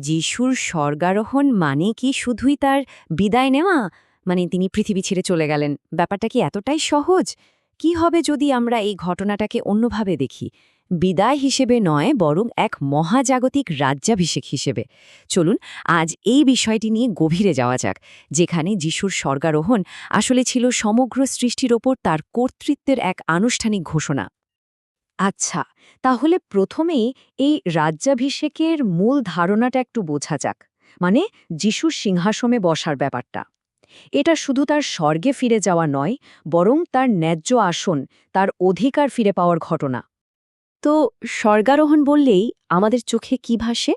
যিশুর স্বর্গারোহণ মানে কি শুধুই তার বিদায় নেওয়া? মানে তিনি পৃথিবী ছেড়ে চলে গেলেন। ব্যাপারটা কি এতটাই সহজ? কি হবে যদি আমরা এই ঘটনাটাকে অন্যভাবে দেখি? বিদায় হিসেবে নয়, বরং এক মহাজাগতিক রাজ্যাভিষেক হিসেবে। চলুন, আজ এই বিষয়টি নিয়ে গভীরে যাওয়া যাক, যেখানে যিশুর স্বর্গারোহণ আসলে ছিল সমগ্র সৃষ্টির ওপর তার কর্তৃত্বের এক আনুষ্ঠানিক ঘোষণা। আচ্ছা তাহলে প্রথমেই এই রাজ্যাভিষেকের মূল ধারণাটা একটু বোঝা যাক। মানে যিশুর সিংহাসনে বসার ব্যাপারটা। এটা শুধু তার স্বর্গে ফিরে যাওয়া নয়, বরং তার ন্যায্য আসন, তার অধিকার ফিরে পাওয়ার ঘটনা। তো স্বর্গারোহণ বললেই আমাদের চোখে কি ভাসে?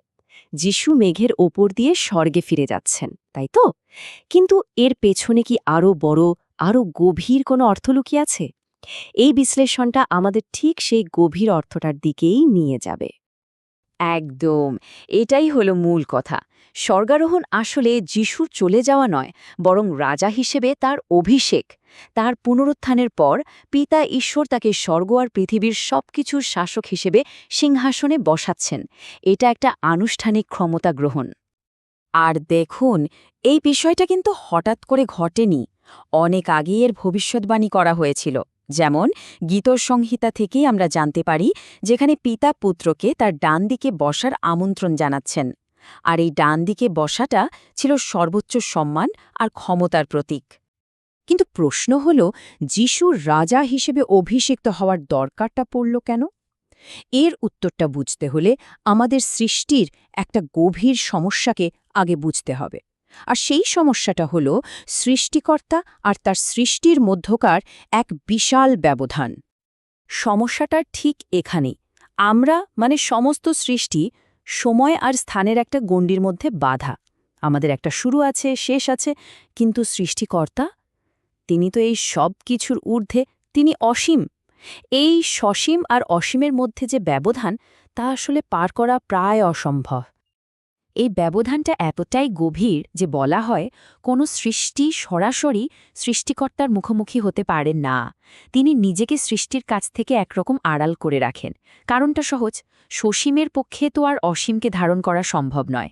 যিশু মেঘের ওপর দিয়ে স্বর্গে ফিরে যাচ্ছেন, তাই তো? কিন্তু এর পেছনে কি আরও বড় আরও গভীর কোনো অর্থ লুকিয়ে আছে? এই বিশ্লেষণটা আমাদের ঠিক সেই গভীর অর্থটার দিকেই নিয়ে যাবে। একদম, এটাই হলো মূল কথা। স্বর্গারোহণ আসলে যিশুর চলে যাওয়া নয়, বরং রাজা হিসেবে তার অভিষেক। তার পুনরুত্থানের পর পিতা ঈশ্বর তাকে স্বর্গ আর পৃথিবীর সবকিছুর শাসক হিসেবে সিংহাসনে বসাচ্ছেন। এটা একটা আনুষ্ঠানিক ক্ষমতা গ্রহণ। আর দেখুন, এই বিষয়টা কিন্তু হঠাৎ করে ঘটেনি। অনেক আগেই এর ভবিষ্যৎবাণী করা হয়েছিল। যেমন গীতসংহিতা থেকেই আমরা জানতে পারি যেখানে পিতা পুত্রকে তার ডান দিকে বসার আমন্ত্রণ জানাচ্ছেন। আর এই ডান দিকে বসাটা ছিল সর্বোচ্চ সম্মান আর ক্ষমতার প্রতীক। কিন্তু প্রশ্ন হল, যিশুর রাজা হিসেবে অভিষিক্ত হওয়ার দরকারটা পড়ল কেন? এর উত্তরটা বুঝতে হলে আমাদের সৃষ্টির একটা গভীর সমস্যাকে আগে বুঝতে হবে। আর সেই সমস্যাটা হল সৃষ্টিকর্তা আর তার সৃষ্টির মধ্যকার এক বিশাল ব্যবধান। সমস্যাটা ঠিক এখানেই আমরা মানে সমস্ত সৃষ্টি, সময় আর স্থানের একটা গণ্ডির মধ্যে বাধা। আমাদের একটা শুরু আছে, শেষ আছে, কিন্তু সৃষ্টিকর্তা? তিনি তো এই সব কিছুর ঊর্ধ্বে, তিনি অসীম। এই সসীম আর অসীমের মধ্যে যে ব্যবধান, তা আসলে পার করা প্রায় অসম্ভব। এই ব্যবধানটা এতটাই গভীর যে বলা হয় কোনো সৃষ্টি সরাসরি সৃষ্টিকর্তার মুখোমুখি হতে পারে না। তিনি নিজেকে সৃষ্টির কাছ থেকে একরকম আড়াল করে রাখেন। কারণটা সহজ, সসীমের পক্ষে তো আর অসীমকে ধারণ করা সম্ভব নয়।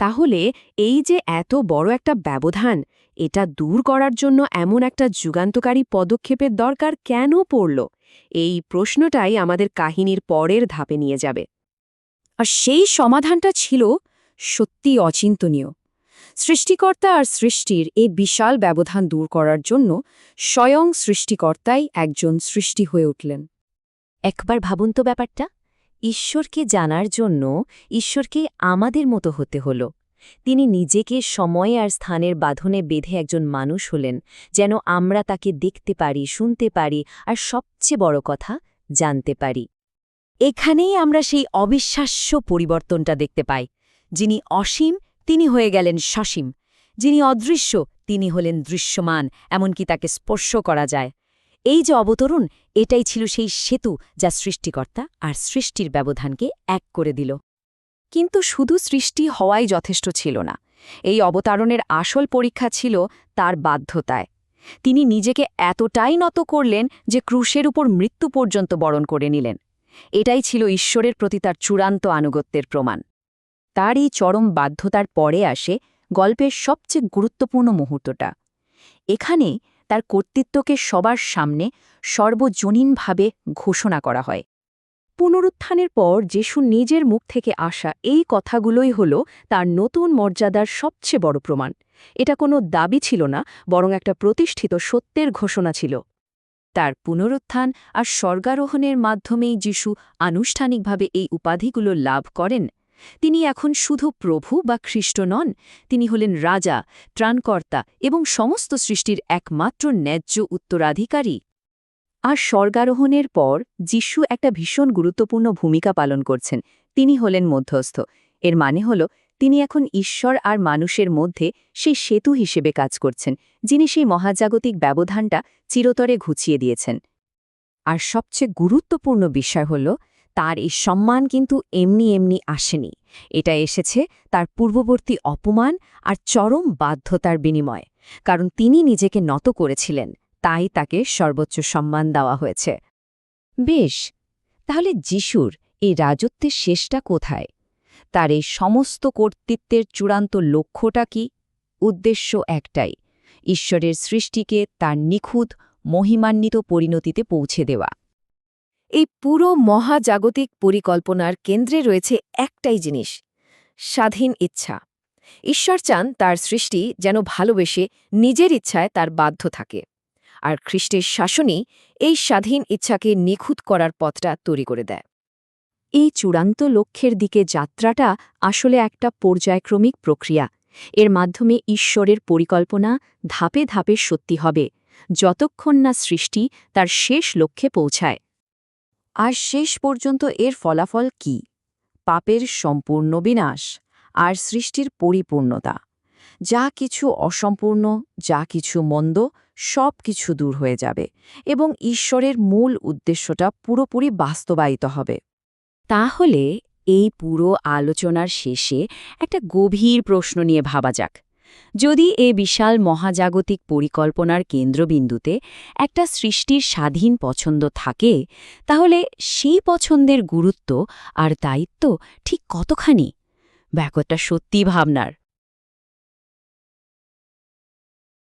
তাহলে এই যে এত বড় একটা ব্যবধান, এটা দূর করার জন্য এমন একটা যুগান্তকারী পদক্ষেপের দরকার কেন পড়ল? এই প্রশ্নটাই আমাদের কাহিনীর পরের ধাপে নিয়ে যাবে। আর সেই সমাধানটা ছিল সত্যি অচিন্তনীয়। সৃষ্টিকর্তা আর সৃষ্টির এই বিশাল ব্যবধান দূর করার জন্য স্বয়ং সৃষ্টিকর্তাই একজন সৃষ্টি হয়ে উঠলেন। একবার ভাবুন তো ব্যাপারটা। ঈশ্বরকে জানার জন্য ঈশ্বরকে আমাদের মতো হতে হল। তিনি নিজেকে সময় আর স্থানের বাঁধনে বেঁধে একজন মানুষ হলেন, যেন আমরা তাকে দেখতে পারি, শুনতে পারি, আর সবচেয়ে বড় কথা, জানতে পারি। এখানেই আমরা সেই অবিশ্বাস্য পরিবর্তনটা দেখতে পাই। যিনি অসীম, তিনি হয়ে গেলেন সসীম। যিনি অদৃশ্য, তিনি হলেন দৃশ্যমান, এমনকি তাকে স্পর্শ করা যায়। এই যে অবতরণ, এটাই ছিল সেই সেতু যা সৃষ্টিকর্তা আর সৃষ্টির ব্যবধানকে এক করে দিল। কিন্তু শুধু সৃষ্টি হওয়াই যথেষ্ট ছিল না। এই অবতারণের আসল পরীক্ষা ছিল তার বাধ্যতায়। তিনি নিজেকে এতটাই নত করলেন যে ক্রুশের উপর মৃত্যু পর্যন্ত বরণ করে নিলেন। এটাই ছিল ঈশ্বরের প্রতি তার চূড়ান্ত আনুগত্যের প্রমাণ। তার এই চরম বাধ্যতার পরে আসে গল্পের সবচেয়ে গুরুত্বপূর্ণ মুহূর্তটা। এখানে তার কর্তৃত্বকে সবার সামনে সর্বজনীনভাবে ঘোষণা করা হয়। পুনরুত্থানের পর যিশু নিজের মুখ থেকে আসা এই কথাগুলোই হল তার নতুন মর্যাদার সবচেয়ে বড় প্রমাণ। এটা কোনো দাবি ছিল না, বরং একটা প্রতিষ্ঠিত সত্যের ঘোষণা ছিল। তার পুনরুত্থান আর স্বর্গারোহণের মাধ্যমেই যিশু আনুষ্ঠানিকভাবে এই উপাধিগুলো লাভ করেন। তিনি এখন শুধু প্রভু বা খ্রিস্ট নন, তিনি হলেন রাজা, ত্রাণকর্তা এবং সমস্ত সৃষ্টির একমাত্র ন্যায্য উত্তরাধিকারী। আর স্বর্গারোহণের পর যিশু একটা ভীষণ গুরুত্বপূর্ণ ভূমিকা পালন করছেন। তিনি হলেন মধ্যস্থ। এর মানে হল তিনি এখন ঈশ্বর আর মানুষের মধ্যে সেই সেতু হিসেবে কাজ করছেন, যিনি সেই মহাজাগতিক ব্যবধানটা চিরতরে ঘুচিয়ে দিয়েছেন। আর সবচেয়ে গুরুত্বপূর্ণ বিষয় হল, তার এই সম্মান কিন্তু এমনি এমনি আসেনি। এটা এসেছে তার পূর্ববর্তী অপমান আর চরম বাধ্যতার বিনিময়। কারণ তিনি নিজেকে নত করেছিলেন, তাই তাকে সর্বোচ্চ সম্মান দেওয়া হয়েছে। বেশ, তাহলে যিশুর এই রাজত্বের শেষটা কোথায়? তার এই সমস্ত কর্তৃত্বের চূড়ান্ত লক্ষ্যটা কি? উদ্দেশ্য একটাই, ঈশ্বরের সৃষ্টিকে তার নিখুঁত, মহিমান্বিত পরিণতিতে পৌঁছে দেওয়া। এই পুরো মহাজাগতিক পরিকল্পনার কেন্দ্রে রয়েছে একটাই জিনিস, স্বাধীন ইচ্ছা। ঈশ্বর চান তার সৃষ্টি যেন ভালোবেসে নিজের ইচ্ছায় তার বাধ্য থাকে, আর খ্রিস্টের শাসনই এই স্বাধীন ইচ্ছাকে নিখুঁত করার পথটা তৈরি করে দেয়। এই চূড়ান্ত লক্ষ্যের দিকে যাত্রাটা আসলে একটা পর্যায়ক্রমিক প্রক্রিয়া। এর মাধ্যমে ঈশ্বরের পরিকল্পনা ধাপে ধাপে সত্যি হবে, যতক্ষণ না সৃষ্টি তার শেষ লক্ষ্যে পৌঁছায়। আর শেষ পর্যন্ত এর ফলাফল কি? পাপের সম্পূর্ণ বিনাশ আর সৃষ্টির পরিপূর্ণতা। যা কিছু অসম্পূর্ণ, যা কিছু মন্দ, সব কিছু দূর হয়ে যাবে এবং ঈশ্বরের মূল উদ্দেশ্যটা পুরোপুরি বাস্তবায়িত হবে। তাহলে এই পুরো আলোচনার শেষে একটা গভীর প্রশ্ন নিয়ে ভাবা যাক। যদি এ বিশাল মহাজাগতিক পরিকল্পনার কেন্দ্রবিন্দুতে একটা সৃষ্টির স্বাধীন পছন্দ থাকে, তাহলে সেই পছন্দের গুরুত্ব আর দায়িত্ব ঠিক কতখানি? ব্যাকটা সত্যি ভাবনার।